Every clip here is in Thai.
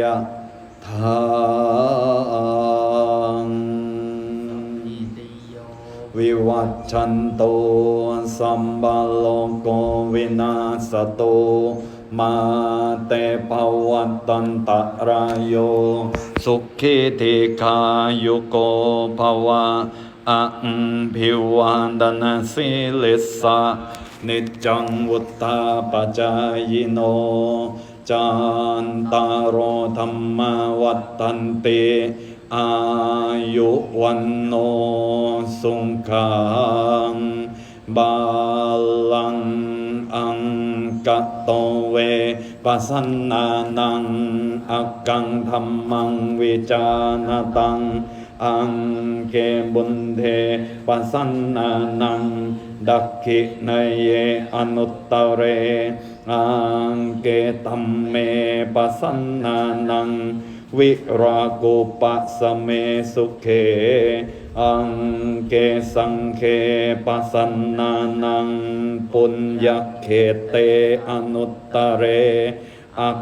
ยะทางวิวัชชันโตสัมบาโลโกวินาสโตมาเตภวัตตันตรายโยสุขิติคายุโกภวะอังพิวันดนาสิลิสสะนิจจังวุตตาปจายโน จันตารโอธรรมวัตันติอายุวันโนสุงขังบาลังอังกัตโตเวปัสสนานังอักกังธรรมังวิจานตัง อังเกบุญเทปัสสนานังดักขินเยอนุต ตเรอังเกตัมเมปัสสนานัง วิรากุปัสเมสุเข อังเกสังเคปัสสนานัง ปุญญเขเตอนุตตเร อัก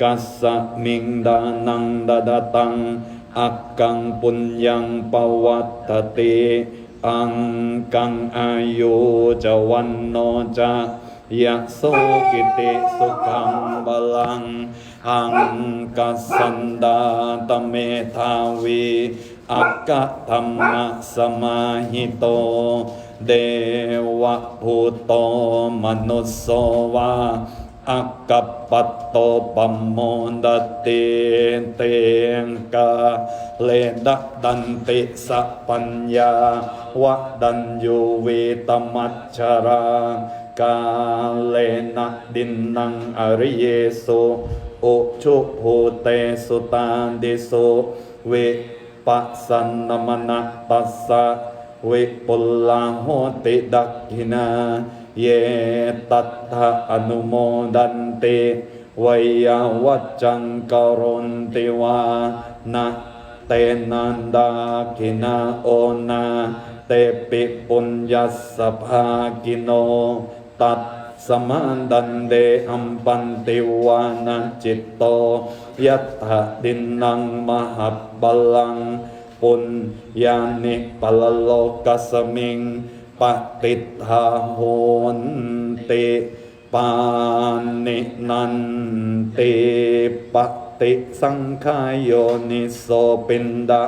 กัสสมิงดานังดดตัง อักกังปุญญังปวัตตติอังกังอายุจวันโนจะ ยะโสกิติสุขังบาลังอังกัสสันดาตเมทาวีอักกะธรรมะสมาหิโต เดวะภูโตมนุสโสวาอักกปปัตโตปัมโมดติเตงกาเลดะดันติสัพปัญญาวะดันยูเวตมัจฉรา กาเลนะดินนังอริเยสุอุชุภูเตสุตานดิสุเวปัสสนนมนะตัสสะเวปุลลาโหติดักขินา เยตัตถะอนุโมดันเติวยาวัจจังกรณติวานะเตนันดาขินาโอนา เตปิปุญญสสภากิโน ตัดสมาดันเดอัมปันติวานาจิตโตยัตถะดินนังมหับบัลัง ปุญญานิปลโลกัสมิงปฏิทาโหนติปานินันติปฏิสังขายโยนิโสปินดา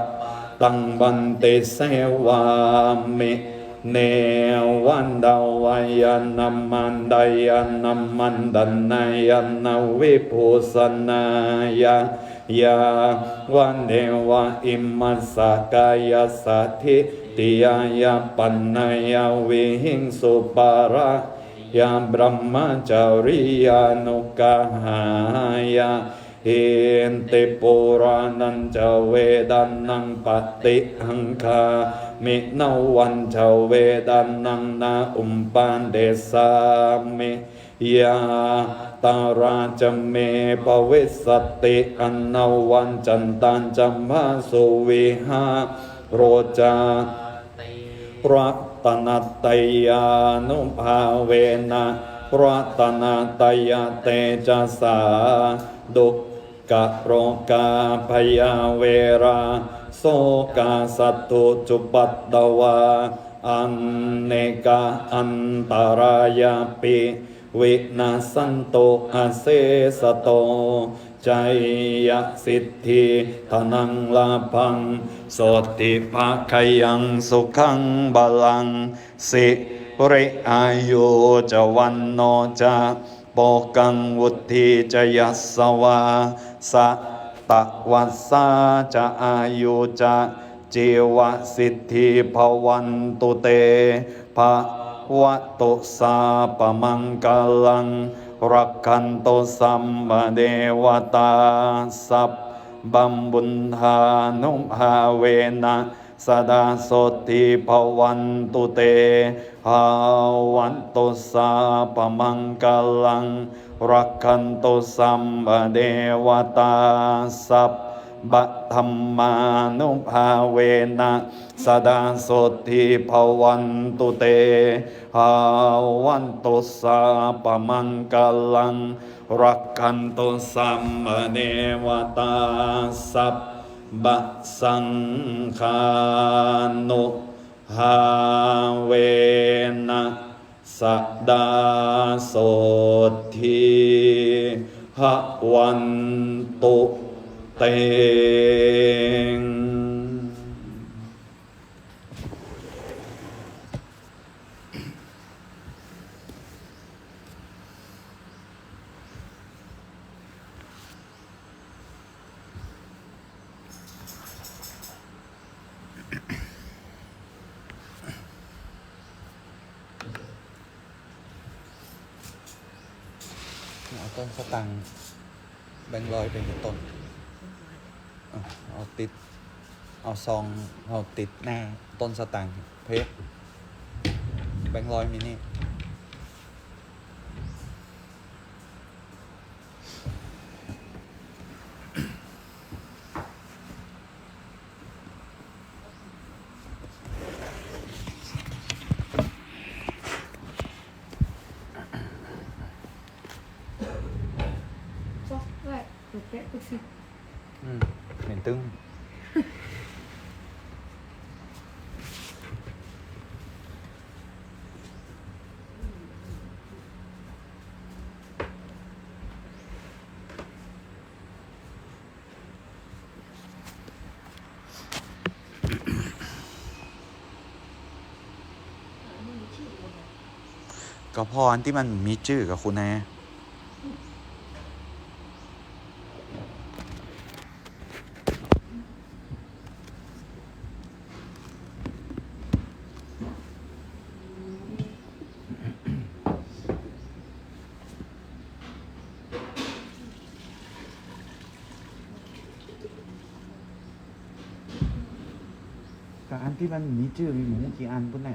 ตังบันเตเสวามิ เนวันดาวายันนัมมันดายันนัมมันดันนายันาวิภูสนายายาวันเดวะอิมัสสกายสัทธิติยายาปันนายาวิหิงสุปาระยาบรมจาริยานุกหายา ห็นติปุรานันจะเวดันนังปฏิหังคามินวันจะเวดันนังนาอุมปันเดสามิยาตาราจเมปวิสติอันนวันจันตันจมาสุวิหาโรจารัตนตยานุภาเวนะรัตนตยเตจสสาดุ กะโรกาพยาเวราโสกาสัตตุจุปัตตวาอันเนกาอันตรายาปิวินาสันโตอาเสสโตใจยสิทธิธนังลาพังสติภาคยังสุขังบาลังสิริอายุจวันโนจะ โปกังวุธิจยัสวาสะตะวัสสาจะอายุจะจีวสิทธิภวันตุเตภะวัตุสาปมังกลัง รักขันโตสัมมาเดวตาสัพบัมบุญธานุภาเวนะ สดาโสติภวันตุเตภาวันตุสาปมังกลัง รักขันโตสัมมาเดวตาสัพบะธรรมานุภาเวนะสดาสดทิภวันตุเตภาวันตุสาปมังกลัง รักขันตุสัมมเนวตาสัพ บะสังฆานุฮาเวนะสดาโสทีหวันตุเตง ต้นสตังแบงค์ร้อยเป็นต้นเอาติด เอาซองเอาติดหน้าต้นสตังเพชรแบงค์ร้อยมินิ Chắc vậy, được đấy, được xịt อืมเหม็นตึ้ง ก็พออันที่มันมีชื่อกับคุณน่กับอันที่มันมีชื่อมีหมูกี่อันพุ่นแน่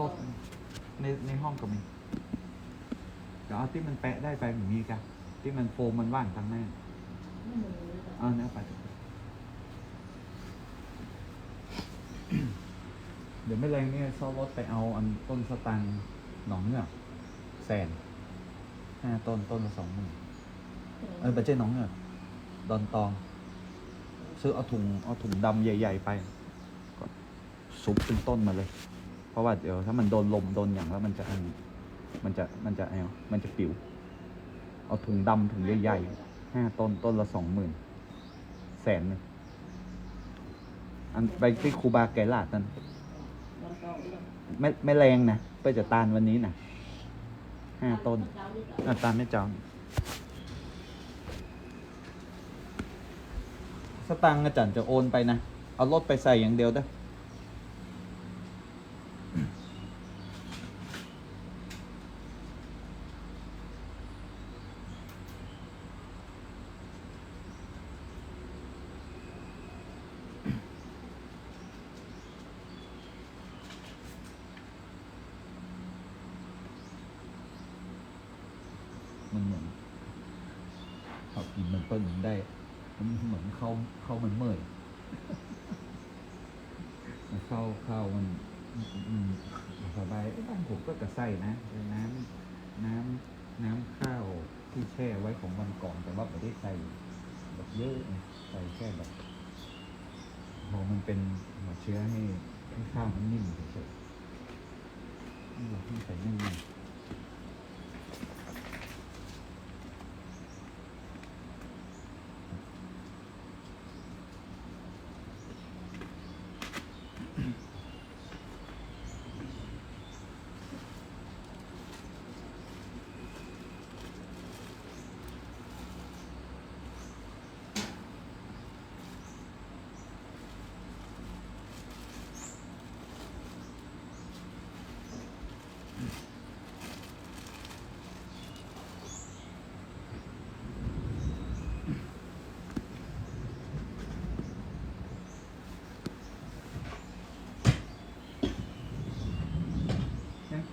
รถ ในในห้องก็มีเดี๋ยวเอาที่มันแปะได้ไปเหมือนมีกันที่มันโฟมมันว่างทางหน้าเอาเนื้ไป เดี๋ยวไม่แรงเนี่ยซ่อรถไปเอาอันต้นสตังค์หนองเงือกแสนห้าต้นต้นละสองหมื่นเออบัจเจหนองเงือกดอนตอง ซื้อเอาถุงเอาถุงดำใหญ่ ๆ ไปก็ซุปเป็นต้นมาเลย เพราะว่าเดี๋ยวถ้ามันโดนลมโดนอย่างแล้วมันจะอันมันจะมันจะเอามันจะปิว เอาถุงดำถุงใหญ่ๆห้าต้นต้นละสองหมื่นแสนหนึงอันไปที่ครูบาแกลาดนั่นไม่ไม่แรงนะเพื่อจะตานวันนี้นะห้าต้นอะตานไม่จองสตังค์อาจารย์จะโอนไปนะ เอารถไปใส่อย่างเดียวเด้อ มันเหมือนเขากินมันเปิ้ลมันได้ มันเหมือนเข้าเข้ามันเมื่อย มัน เข้าเข้ามันสบายบ้านผมก็กระใส่นะน้ำน้ำน้ำข้าวที่แช่ไว้ของวันก่อนแต่ว่าไม่ได้ใส่แบบเยอะใส่แค่แบบพอมันเป็นหัวเชื้อให้ให้ข้าวมันนิ่มเฉยๆนี่เราที่ใส่นิ่มๆ เนี่ย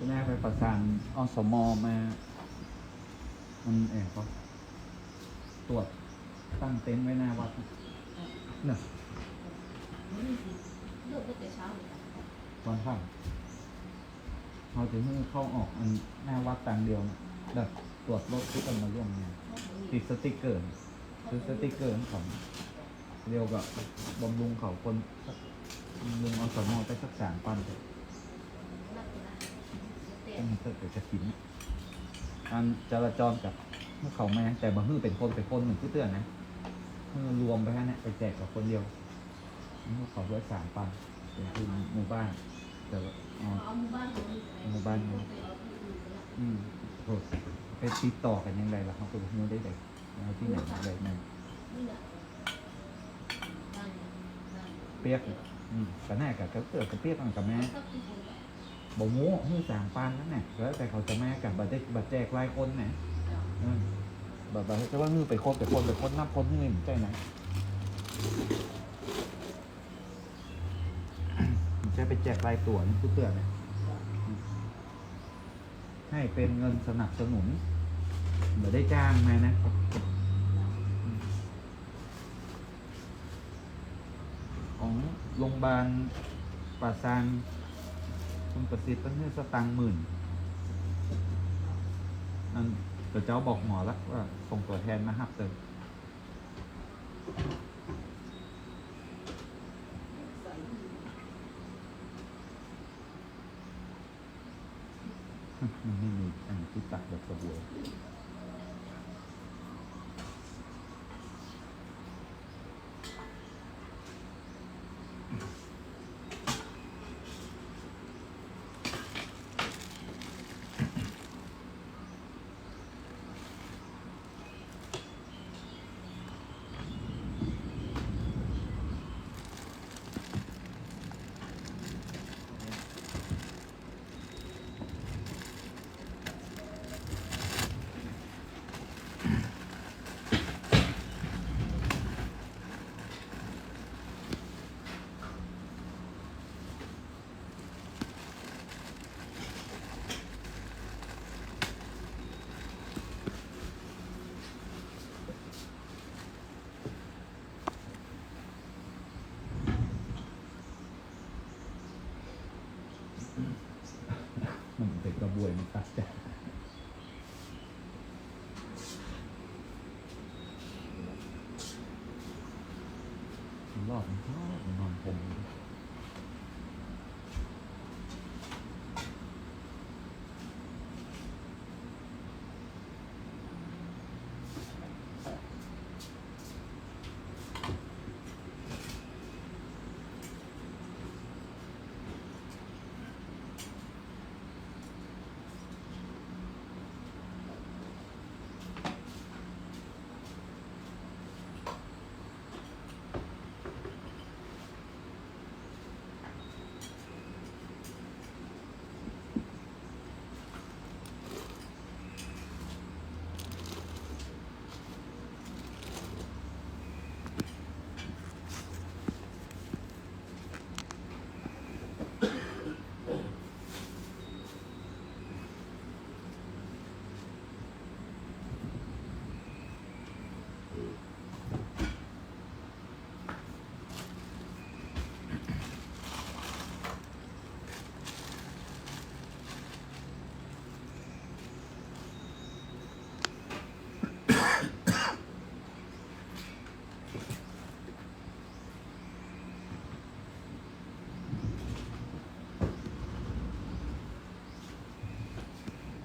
คุณแม่ไปประสานอสมมา มันเอ๋ก็ตรวจตั้งเต็นท์ไว้หน้าวัดนะเนี่ยเลิกตั้งแต่เช้าเลยค่ะวันข้างเขาถึงมือเข้าออกอันหน้าวัดต่างเดียวนะเด็กตรวจรถที่กันมาร่วมงานติดสติกเกอร์ซื้อสติกเกอร์ของเรียวกับบำรุงเขาคนสักบำรุงอสมไปสักสามปันเลยนักเลยนะ เตะต้องเกิดจะขินการจราจรกับเมื่อเขาแม่แต่บางฮือเป็นคนเป็นคนหนึ่งที่เตือนนะรวมไปฮะเนี่ยไปแจกกับคนเดียวเมื่อเขาด้วยสามปันเป็นคือหมู่บ้านแต่ว่าหมู่บ้านของหมู่บ้านไปเอาที่อื่นไปละอืมโอ้ไปติดต่อกันยังไงล่ะครับคุณมูได้เลยที่ไหนอะไรนั่นนี่แหละนั่นนั่นเปียกอืมก็น่ากับเกิดกับเปียกกันกับแม่สักที่ บ่งูมือสามปันนั่นแหละแล้วแต่เขาจะแม่กับบัตรบัตรแจกรายคนไหนอืมแบบแบบจะว่ามือไปคนไปคนไปคนนับคนนี่เหมือนใจไหนมันจะไปแจกรายตัวนี่คือเตือนนะอืมให้เป็นเงินสนับสนุนไม่ได้จ้างมานะอืมของโรงพยาบาลป่าซาง คุณประสิทธิ์ตั้งเงินสตังค์หมื่นนั่นเดี๋ยวเจ้าบอกหมอแล้วว่าส่งตัวแทนมาฮับเติมมันไม่มีอันที่ตักแบบกระบวย มันเป็นกระบวยนะครับรอบมันชอบนนอนผม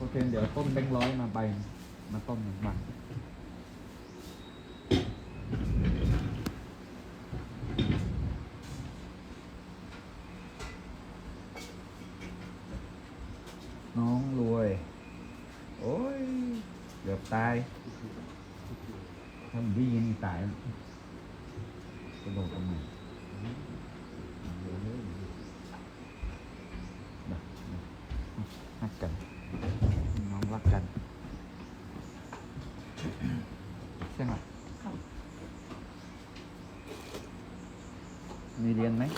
โอเค เดี๋ยวต้มแบงร้อยมาใบมาต้มมา xem nào không. Mì điên mấy